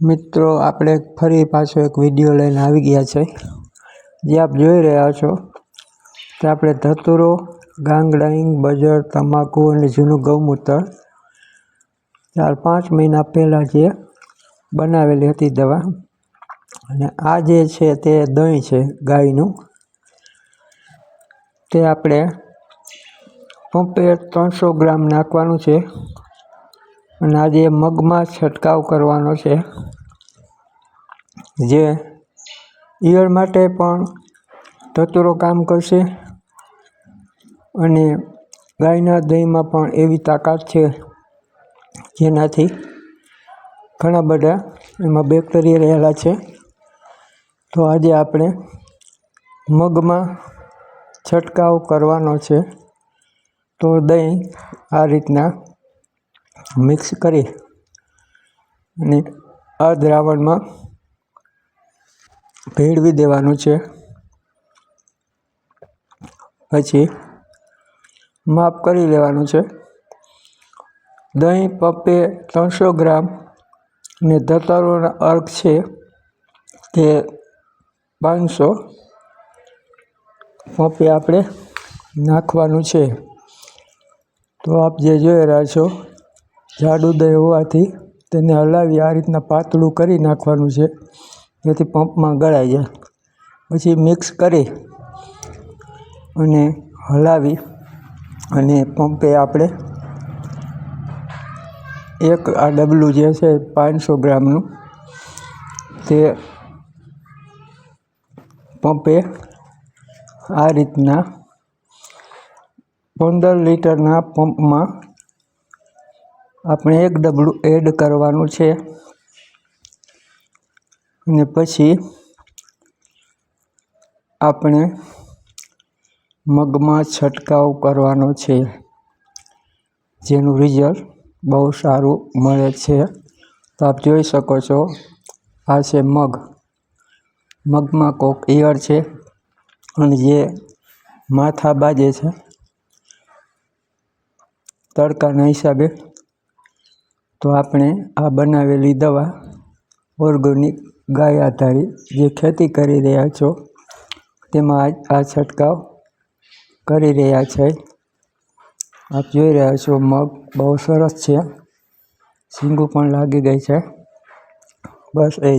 મિત્રો, આપણે ફરી પાછો એક વીડિયો લઈને આવી ગયા છે. જે આપ જોઈ રહ્યા છો કે આપણે ધતુરો, ગાંગડાઈંગ, બજર, તમાકુ અને જૂનું ગૌમૂત્ર ચાર પાંચ મહિના પહેલાં જે બનાવેલી હતી દવા. અને આ જે છે તે દહીં છે, ગાયનું. તે આપણે પંપે ત્રણસો ગ્રામ નાખવાનું છે. અને આજે મગમાં છંટકાવ કરવાનો છે. જે ઈયળ માટે પણ ધતુરો કામ કરશે અને ગાયના દહીંમાં પણ એવી તાકાત છે જેનાથી ઘણા બધા એમાં બેક્ટેરિયા રહેલા છે. તો આજે આપણે મગમાં છંટકાવ કરવાનો છે. તો દહીં આ રીતના મિક્સ કરી અને આ દ્રાવણમાં ભેળવી દેવાનું છે. પછી માપ કરી લેવાનું છે. દહીં, પપ્પે, ત્રણસો ગ્રામ ને ધતારોના અર્ક છે તે પાંચસો પપ્પે આપણે નાખવાનું છે. તો આપ જે જોઈ રહ્યા છો જાડું દહીં હોવાથી તેને હલાવી આ રીતના પાતળું કરી નાખવાનું છે. જેથી પંપમાં ગળાઈ જાય. પછી મિક્સ કરી અને હલાવી અને પંપે આપણે એક આ ડબલું જે છે પાંચસો ગ્રામનું તે પંપે આ રીતના પંદર લીટરના પંપમાં આપણે એક ડબલું એડ કરવાનું છે. અને પછી આપણે મગમાં છંટકાવ કરવાનો છે. જેનું રિઝલ્ટ બહુ સારું મળે છે. તો આપ જોઈ શકો છો, આ છે મગ. મગમાં કોક ઈયળ છે અને જે માથા બાજે છે. તડકાના હિસાબે તો આપણે આ બનાવેલી દવા ઓર્ગોનિક ગાય આધારિત જે ખેતી કરી રહ્યા છો, તેમાં આ છંટકાવ કરી રહ્યા છે. આપ જોઈ રહ્યા છો, મગ બહુ સરસ છે. સીંગું પણ લાગી ગઈ છે. બસ એ